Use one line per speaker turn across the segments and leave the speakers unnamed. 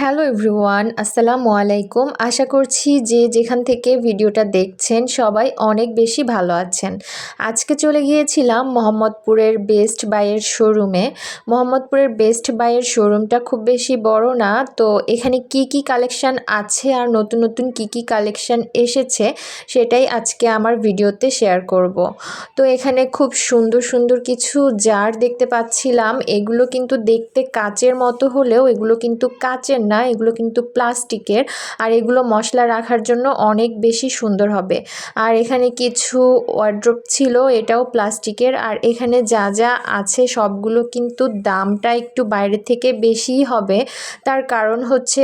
Hello everyone আসসালামু আলাইকুম আশা করছি যে যেখান থেকে ভিডিওটা দেখছেন, সবাই অনেক বেশি ভালো আছেন। আজকে চলে গিয়েছিলাম মোহাম্মদপুরের বেস্ট বাইয়ের শোরুমে মোহাম্মদপুরের বেস্ট বাইয়ের শোরুমটা খুব বেশি বড় না, তো এখানে কি কি কালেকশান আছে আর নতুন নতুন কি কি কালেকশান এসেছে, সেটাই আজকে আমার ভিডিওতে শেয়ার করব। তো এখানে খুব সুন্দর সুন্দর কিছু জার দেখতে পাচ্ছিলাম। এগুলো কিন্তু দেখতে কাচের মতো হলেও এগুলো কিন্তু কাচের না, এগুলো কিন্তু প্লাস্টিকের। আর এগুলো মশলা রাখার জন্য অনেক বেশি সুন্দর হবে। আর এখানে কিছু ওয়ার্ড্রোপ ছিল, এটাও প্লাস্টিকের। আর এখানে যা যা আছে, সবগুলো কিন্তু দামটা একটু বাইরে থেকে বেশিই হবে। তার কারণ হচ্ছে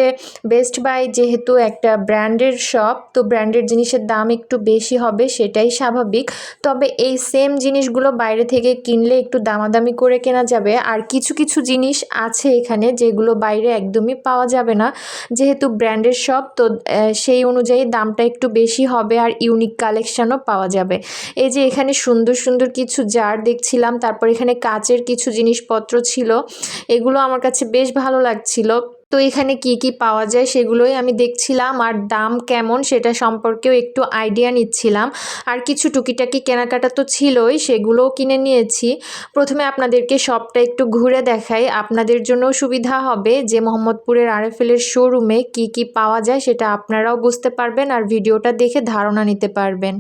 বেস্ট বাই যেহেতু একটা ব্র্যান্ডের শপ তো ব্র্যান্ডের জিনিসের দাম একটু বেশি হবে, সেটাই স্বাভাবিক। তবে এই সেম জিনিসগুলো বাইরে থেকে কিনলে একটু দামাদামি করে কেনা যাবে। আর কিছু কিছু জিনিস আছে এখানে যেগুলো বাইরে একদমই পাওয়া যাবে না। যেহেতু ব্র্যান্ডের শপ তো সেই অনুযায়ী দামটা একটু বেশি হবে আর ইউনিক কালেকশানও পাওয়া যাবে। এই যে এখানে সুন্দর সুন্দর কিছু জার দেখছিলাম, তারপর এখানে কাচের কিছু জিনিসপত্র ছিল, এগুলো আমার কাছে বেশ ভালো লাগছিল। তো এখানে কি কি পাওয়া যায় সেগুলোই আমি দেখছিলাম আর দাম কেমন সেটা সম্পর্কেও একটু আইডিয়া নিচ্ছিলাম। আর কিছু টুকিটাকি কেনাকাটা তো ছিলই, সেগুলোও কিনে নিয়েছি। প্রথমে আপনাদেরকে সবটা একটু ঘুরে দেখাই। আপনাদের জন্য সুবিধা হবে যে মোহাম্মদপুরের আরএফএলের শোরুমে কি কি পাওয়া যায় সেটা আপনারাও বুঝতে পারবেন আর ভিডিওটা দেখে ধারণা নিতে পারবেন।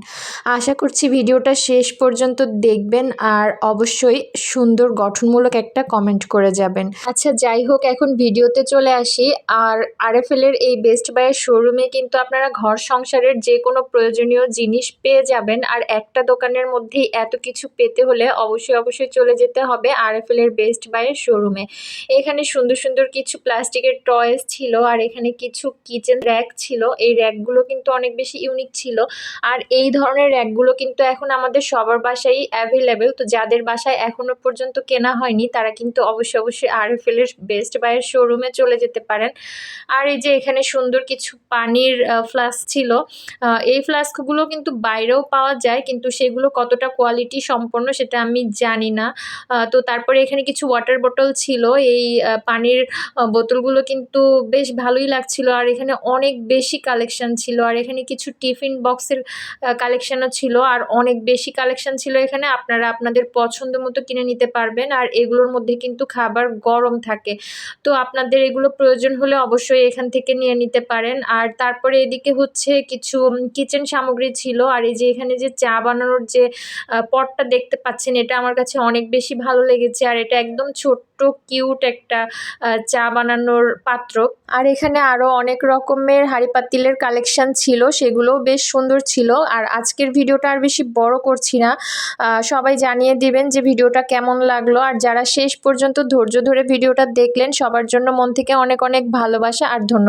আশা করছি ভিডিওটা শেষ পর্যন্ত দেখবেন আর অবশ্যই সুন্দর গঠনমূলক একটা কমেন্ট করে যাবেন। আচ্ছা যাই হোক, এখন ভিডিওতে চলে আসি। আর আরএফএলের এই বেস্ট বাইয়ের শোরুমে কিন্তু আপনারা ঘর সংসারের যে কোনো প্রয়োজনীয় জিনিস পেয়ে যাবেন। আর একটা দোকানের মধ্যেই এত কিছু পেতে হলে অবশ্যই অবশ্যই চলে যেতে হবে আরএফএলের বেস্ট বাইয়ের শোরুমে এখানে সুন্দর সুন্দর কিছু প্লাস্টিকের টয়েস ছিল আর এখানে কিছু কিচেন র্যাক ছিল। এই র্যাকগুলো কিন্তু অনেক বেশি ইউনিক ছিল। আর এই ধরনের র্যাকগুলো কিন্তু এখন আমাদের সবার বাসায় অ্যাভেলেবেল তো যাদের বাসায় এখনও পর্যন্ত কেনা হয়নি, তারা কিন্তু অবশ্যই অবশ্যই আরএফএলের বেস্ট বাইয়ের শোরুমে চলে যেতে যেতে পারেন। আর এই যে এখানে সুন্দর কিছু পানির ফ্লাস্ক ছিল এই ফ্লাস্কগুলো কিন্তু বাইরেও পাওয়া যায়, কিন্তু সেগুলো কতটা কোয়ালিটি সম্পন্ন সেটা আমি জানি না। তো তারপরে এখানে কিছু ওয়াটার বোতল ছিল, এই পানির বোতলগুলো কিন্তু বেশ ভালোই লাগছিল। আর এখানে অনেক বেশি কালেকশান ছিল, আর এখানে কিছু টিফিন বক্সের কালেকশানও ছিল, আর অনেক বেশি কালেকশান ছিল এখানে, আপনারা আপনাদের পছন্দ মতো কিনে নিতে পারবেন। আর এগুলোর মধ্যে কিন্তু খাবার গরম থাকে। তো আপনাদের এগুলো প্রয়োজন হলে অবশ্যই এখান থেকে নিয়ে নিতে পারেন। আর তারপরে এদিকে হচ্ছে কিছু কিচেন সামগ্রী ছিল। আর এই যে এখানে যে চা বানানোর যে পটটা দেখতে পাচ্ছেন, এটা আমার কাছে অনেক বেশি ভালো লেগেছে। আর এটা একদম ছোট্ট কিউট একটা চা বানানোর পাত্র। আর এখানে আরও অনেক রকমের হাঁড়ি পাতিলের কালেকশান ছিল, সেগুলোও বেশ সুন্দর ছিল। আর আজকের ভিডিওটা আর বেশি বড় করছি না। সবাই জানিয়ে দিবেন যে ভিডিওটা কেমন লাগল। আর যারা শেষ পর্যন্ত ধৈর্য ধরে ভিডিওটা দেখলেন, সবার জন্য মন থেকে অনেক অনেক ভালোবাসা আর ধন্যবাদ।